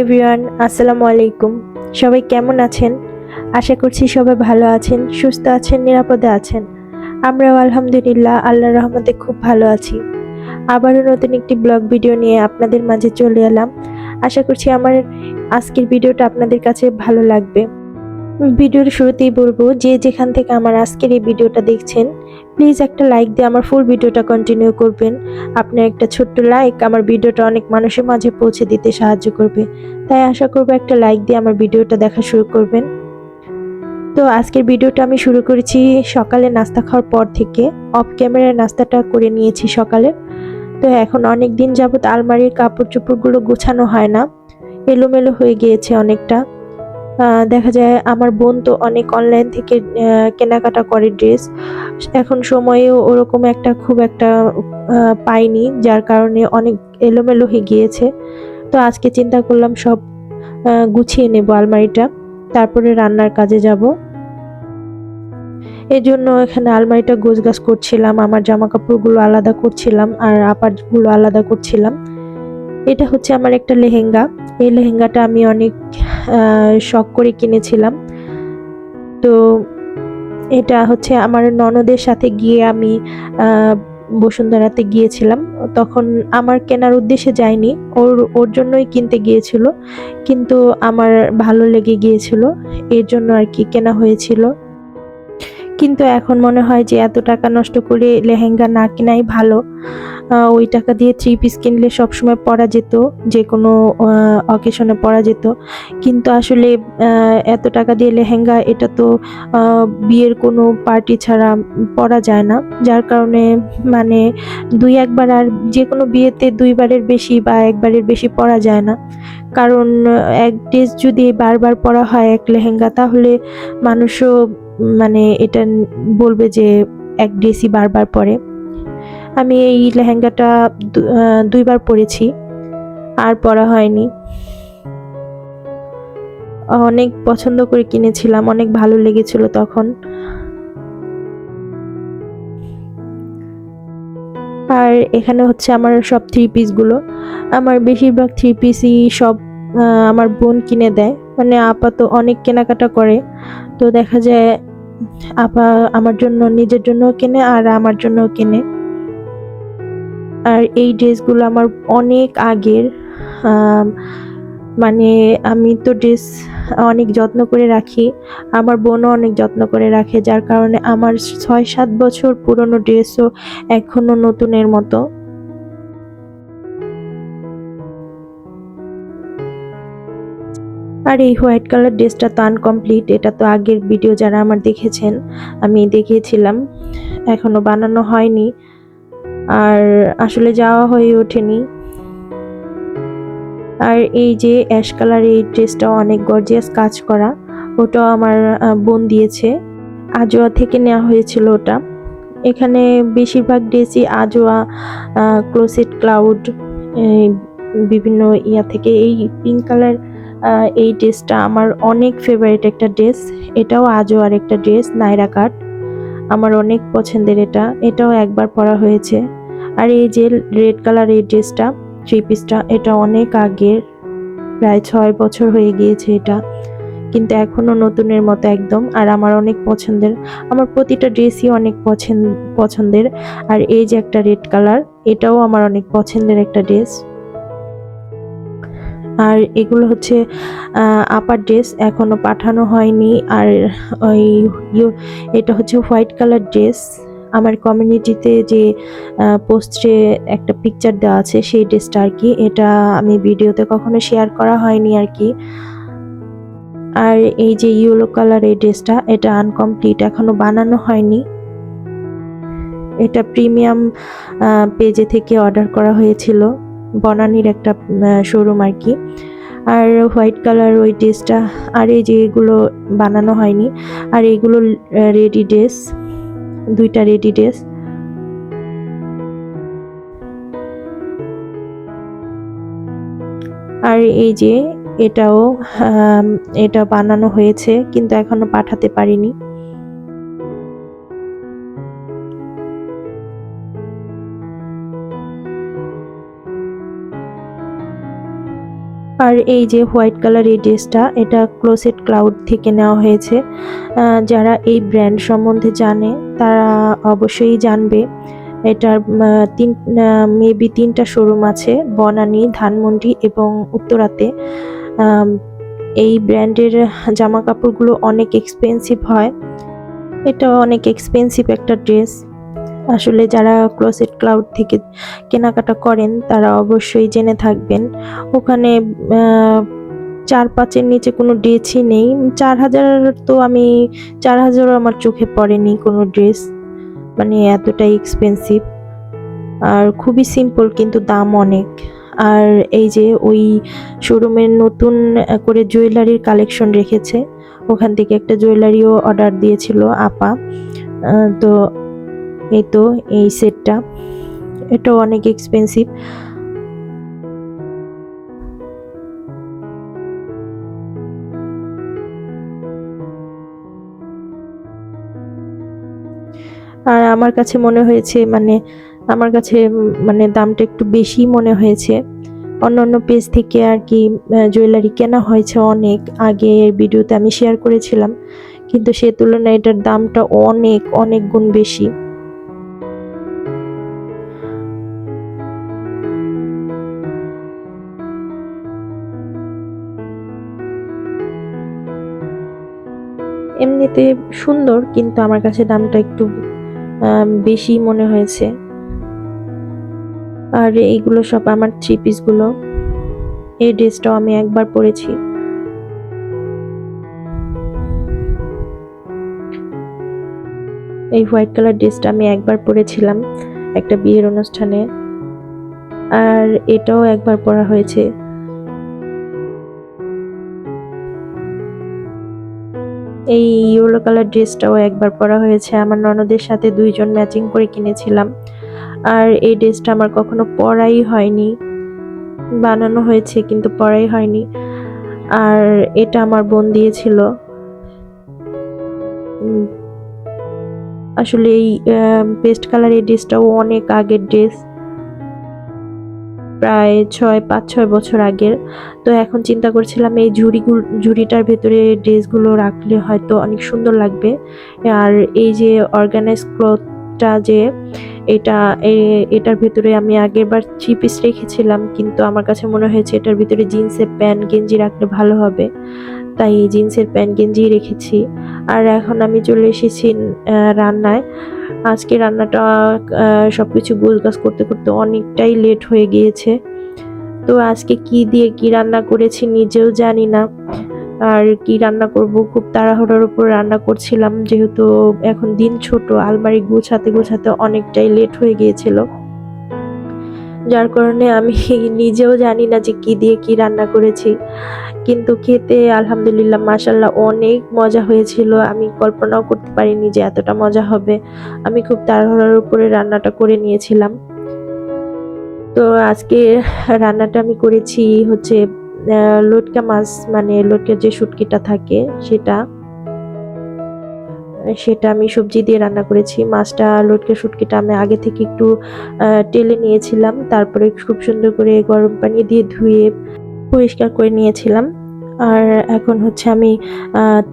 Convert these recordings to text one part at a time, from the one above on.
Everyone, আসসালামু আলাইকুম। সবাই কেমন আছেন? আশা করছি সবাই ভালো আছেন, সুস্থ আছেন, নিরাপদে আছেন। আমরাও আলহামদুলিল্লাহ আল্লাহর রহমতে খুব ভালো আছি। আবারও নতুন একটি ব্লগ ভিডিও নিয়ে আপনাদের মাঝে চলে এলাম। আশা করছি আমার আজকের ভিডিওটা আপনাদের কাছে ভালো লাগবে। ভিডিওর শুরুতেই বলব যে যেখান থেকে আমার আজকের এই ভিডিওটা দেখছেন প্লিজ একটা লাইক দিয়ে আমার ফুল ভিডিওটা কন্টিনিউ করবেন। আপনার একটা ছোট্ট লাইক আমার ভিডিওটা অনেক মানুষের মাঝে পৌঁছে দিতে সাহায্য করবে। তাই আশা করব একটা লাইক দিয়ে আমার ভিডিওটা দেখা শুরু করবেন। তো আজকের ভিডিওটা আমি শুরু করেছি সকালে নাস্তা খাওয়ার পর থেকে। অফ ক্যামেরায় নাস্তাটা করে নিয়েছি সকালে। তো এখন অনেক দিন যাবত আলমারির কাপড় চোপড়গুলো গোছানো হয় না। এলোমেলো হয়ে গিয়েছে অনেকটা। দেখা যায় আমার বোন তো অনেক অনলাইন থেকে কেনাকাটা করে ড্রেস এখন সময়েও ওরকম একটা খুব একটা পাইনি, যার কারণে অনেক এলোমেলো হয়ে গিয়েছে। তো আজকে চিন্তা করলাম সব গুছিয়ে নেব আলমারিটা, তারপরে রান্নার কাজে যাব। এই জন্য এখানে আলমারিটা গোছগাছ করছিলাম, আমার জামা কাপড়গুলো আলাদা করছিলাম আর আপারগুলো আলাদা করছিলাম। এটা হচ্ছে আমার একটা লেহেঙ্গা। এই লেহেঙ্গাটা আমি অনেক শখ করে কিনেছিলাম। তো এটা হচ্ছে আমার ননদের সাথে গিয়ে আমি বসুন্ধরাতে গিয়েছিলাম। তখন আমার কেনার উদ্দেশ্যে যায়নি। ওর ওর জন্যই কিনতে গিয়েছিল। কিন্তু আমার ভালো লেগে গিয়েছিল। এর জন্য আর কি কেনা হয়েছিল। কিন্তু এখন মনে হয় যে এত টাকা নষ্ট করে লেহেঙ্গা না কেনাই ভালো। ওই টাকা দিয়ে থ্রি পিস কিনলে সবসময় পরা যেত, যে কোনো অকেশনে পরা যেত। কিন্তু আসলে এত টাকা দিয়ে লেহেঙ্গা, এটা তো বিয়ের কোনো পার্টি ছাড়া পরা যায় না। যার কারণে মানে দুই একবার আর যে কোনো বিয়েতে দুইবারের বেশি বা একবারের বেশি পরা যায় না। কারণ এক ড্রেস যদি বারবার পরা হয় এক লেহেঙ্গা, তাহলে মানুষও মানে এটা বলবে যে এক ড্রেসই বারবার পরে আমি এই লেহেঙ্গাটা দুইবার পরেছি আর পরা হয়নি। অনেক পছন্দ করে কিনেছিলাম, অনেক ভালো লেগেছিল তখন। আর এখানে হচ্ছে আমার সব থ্রি পিসগুলো আমার বেশিরভাগ থ্রি পিসই সব আমার বোন কিনে দেয়। মানে আপা তো অনেক কেনাকাটা করে। তো দেখা যায় আপা আমার জন্য নিজের জন্যও কেনে আর আমার জন্যও কেনে। আর এই ড্রেসগুলো আমার অনেক আগের। মানে আমি তো ড্রেস অনেক যত্ন করে রাখি। আমার বোনও অনেক যত্ন করে রাখে, যার কারণে আমার ছয় সাত বছর পুরনো ড্রেসও এখনও নতুনের মতো। আর এই হোয়াইট কালার ড্রেসটা তো আনকমপ্লিট, এটা তো আগের ভিডিও যারা আমার দেখেছেন, আমি দেখিয়েছিলাম এখনও বানানো হয়নি, আর আসলে যাওয়া হয়ে ওঠেনি। আর এই যে অ্যাশ কালার এই ড্রেসটা অনেক গর্জিয়াস কাজ করা, ওটাও আমার বোন দিয়েছে, আজোয়া থেকে নেওয়া হয়েছিল ওটা। এখানে বেশিরভাগ ড্রেসই আজোয়া ক্লোসেট, ক্লাউড বিভিন্ন ইয়া থেকে, এই পিঙ্ক কালার এই ড্রেসটা আমার অনেক ফেভারিট একটা ড্রেস। এটাও আজোয়ার একটা ড্রেস নাইরা কাট। আমার অনেক পছন্দের এটা। এটাও একবার পরা হয়েছে। আর এই যে রেড কালার এই ড্রেসটা থ্রি পিসটা এটা অনেক আগের। প্রায় ছয় বছর হয়ে গিয়েছে এটা। কিন্তু এখনও নতুনের মতো একদম। আর আমার অনেক পছন্দের। আমার প্রতিটা ড্রেসই অনেক পছন্দ পছন্দের আর এই যে একটা রেড কালার এটাও আমার অনেক পছন্দের একটা ড্রেস। আর এগুলো হচ্ছে আপার ড্রেস এখনও পাঠানো হয়নি। আর ওই এটা হচ্ছে হোয়াইট কালার ড্রেস আমার কমিউনিটিতে যে পোস্টে একটা পিকচার দেওয়া আছে সেই ড্রেসটা আর কি। এটা আমি ভিডিওতে কখনো শেয়ার করা হয়নি আর কি। আর এই যে ইয়েলো কালার এই ড্রেসটা এটা আনকমপ্লিট এখনও বানানো হয়নি। এটা প্রিমিয়াম পেজে থেকে অর্ডার করা হয়েছিল। বনানীর একটা শোরুম আর কি। আর হোয়াইট কালার ওই ড্রেসটা আর এই যে এগুলো বানানো হয়নি, আর এগুলো রেডি ড্রেস দুইটা রেডি ড্রেস আর এই যে এটাও এটা বানানো হয়েছে, কিন্তু এখনও পাঠাতে পারিনি। আর এই যে হোয়াইট কালার এই ড্রেসটা, এটা ক্লোসেট ক্লাউড থেকে নেওয়া হয়েছে। যারা এই ব্র্যান্ড সম্বন্ধে জানে, তারা অবশ্যই জানবে। এটার তিন মেবি তিনটা শোরুম আছে, বনানী, ধানমন্ডি এবং উত্তরাতে। এই ব্র্যান্ডের জামা কাপড়গুলো অনেক এক্সপেন্সিভ হয়। এটা অনেক এক্সপেন্সিভ একটা ড্রেস। আসলে যারা ক্লোসেট ক্লাউড থেকে কেনাকাটা করেন, তারা অবশ্যই জেনে থাকবেন। ওখানে চার পাঁচের নিচে কোনো ড্রেসই নেই। চার হাজার তো আমি, চার হাজারও আমার চোখে পড়েনি কোনো ড্রেস। মানে এতটাই এক্সপেন্সিভ আর খুবই সিম্পল কিন্তু দাম অনেক। আর এই যে ওই শোরুমের নতুন করে জুয়েলারির কালেকশন রেখেছে। ওখান থেকে একটা জুয়েলারিও অর্ডার দিয়েছিল আপা। তো এই তো, এই সেটটা এটাও অনেক এক্সপেন্সিভ আর আমার কাছে মনে হয়েছে মানে আমার কাছে মানে দামটা একটু বেশি মনে হয়েছে। অন্যান্য পেজ থেকে আর কি জুয়েলারি কেনা হয়েছে অনেক। আগের ভিডিওতে আমি শেয়ার করেছিলাম। কিন্তু সে তুলনায় এটার দামটা অনেক অনেক গুণ বেশি। এমনিতে সুন্দর, কিন্তু আমার কাছে দামটা একটু বেশি মনে হয়েছে। আর এইগুলো সব আমার থ্রি পিসগুলো এই ড্রেসটাও আমি একবার পরেছি। এই হোয়াইট কালার ড্রেসটা আমি একবার পরেছিলাম একটা বিয়ের অনুষ্ঠানে। আর এটাও একবার পরা হয়েছে। এই ইয়েলো কালার ড্রেসটাও একবার পরা হয়েছে। আমার ননদের সাথে দুইজন ম্যাচিং করে কিনেছিলাম। আর এই ড্রেসটা আমার কখনো পরাই হয়নি। বানানো হয়েছে কিন্তু পরাই হয়নি। আর এটা আমার বোন দিয়েছিল। আসলে এই পেস্ট কালার এই ড্রেসটাও অনেক আগের ড্রেস প্রায় ছয়, পাঁচ, ছয় বছর আগের। তো এখন চিন্তা করছিলাম এই ঝুড়িগুলো, ঝুড়িটার ভেতরে ড্রেসগুলো রাখলে হয়তো অনেক সুন্দর লাগবে। আর এই যে অর্গানাইজ ক্লথটা যে, এটা এটার ভিতরে আমি আগেরবার থ্রি পিস রেখেছিলাম, কিন্তু আমার কাছে মনে হয়েছে এটার ভিতরে জিন্সের প্যান্ট গেঞ্জি রাখলে ভালো হবে। তাই জিন্সের প্যান্ট গেঞ্জি রেখেছি। আর এখন আমি চলে এসেছি রান্নায়। আজকে রান্নাটা আহ, সবকিছু গোছগাছ করতে করতে অনেকটাই লেট হয়ে গিয়েছে। তো আজকে কি দিয়ে কি রান্না করেছি নিজেও জানি না। আর কি রান্না করব খুব তাড়াহুড়োর উপর রান্না করছিলাম যেহেতু এখন দিন ছোট আলমারি গোছাতে গোছাতে অনেকটাই লেট হয়ে গিয়েছিল। যার কারণে আমি নিজেও জানি না যে কি দিয়ে কি রান্না করেছি। কিন্তু খেতে আলহামদুলিল্লাহ মাশাল্লাহ অনেক মজা হয়েছিল। আমি কল্পনাও করতে পারিনি যে এতটা মজা হবে। আমি খুব তাড়াহুড়োর উপরে রান্নাটা করে নিয়েছিলাম। তো আজকে রান্নাটা আমি করেছি হচ্ছে লটকা মাছ মানে লটকা যে শুটকিটা থাকে সেটা। সেটা আমি সবজি দিয়ে রান্না করেছি। মাছটা, লটকে, শুটকিটা আমি আগে থেকে একটু টেলে নিয়েছিলাম। তারপরে খুব সুন্দর করে গরম পানি দিয়ে ধুয়ে পরিষ্কার করে নিয়েছিলাম। আর এখন হচ্ছে আমি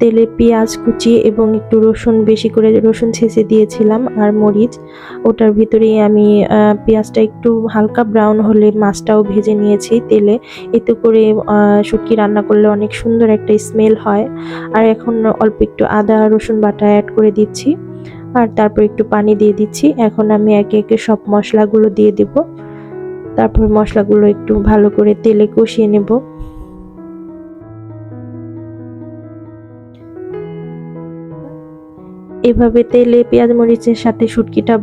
তেলে পেঁয়াজ কুচি এবং একটু রসুন বেশি করে রসুন ছেঁচে দিয়েছিলাম আর মরিচ। ওটার ভিতরেই আমি পেঁয়াজটা একটু হালকা ব্রাউন হলে মাছটাও ভেজে নিয়েছি তেলে। এতে করে শুটকি রান্না করলে অনেক সুন্দর একটা স্মেল হয়। আর এখন অল্প একটু আদা, রসুন বাটা অ্যাড করে দিচ্ছি। আর তারপর একটু পানি দিয়ে দিচ্ছি। এখন আমি একে একে সব মশলাগুলো দিয়ে দেব। তারপর মশলাগুলো একটু ভালো করে তেলে কষিয়ে নেব। এভাবে তেলে পেঁয়াজ মরিচের সাথে শুটকিটা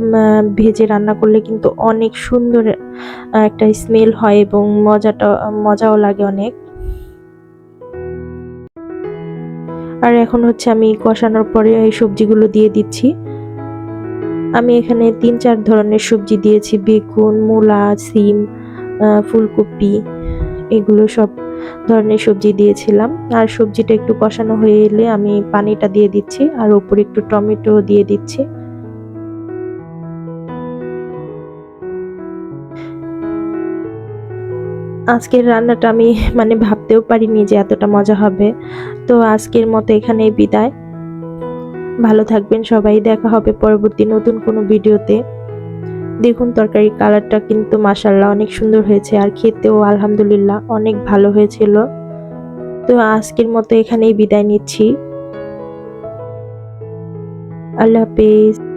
ভেজে রান্না করলে কিন্তু অনেক সুন্দর একটা স্মেল হয় এবং মজাটা, মজাও লাগে অনেক। আর এখন হচ্ছে আমি কষানোর পরে এই সবজিগুলো দিয়ে দিচ্ছি। আমি এখানে তিন চার ধরনের সবজি দিয়েছি, বেগুন, মূলা, সিম ফুলকপি, এগুলো সব ধরনের সবজি দিয়েছিলাম। আর সবজিটা একটু কষানো হয়ে এলে আমি পানিটা দিয়ে দিচ্ছি আর উপরে একটু টমেটো দিয়ে দিচ্ছি। আজকের রান্নাটা আমি মানে ভাবতেও পারিনি যে এতটা মজা হবে। তো আজকের মতো এখানেই বিদায়। ভালো থাকবেন সবাই, দেখা হবে পরবর্তী নতুন কোনো ভিডিওতে। দেখুন তরকারির কালারটা কিন্তু মাসাল্লাহ অনেক সুন্দর হয়েছে আর খেতেও আলহামদুলিল্লাহ অনেক ভালো হয়েছিল। তো আজকের মতো এখানেই বিদায় নিচ্ছি। আল্লাহ হাফিজ।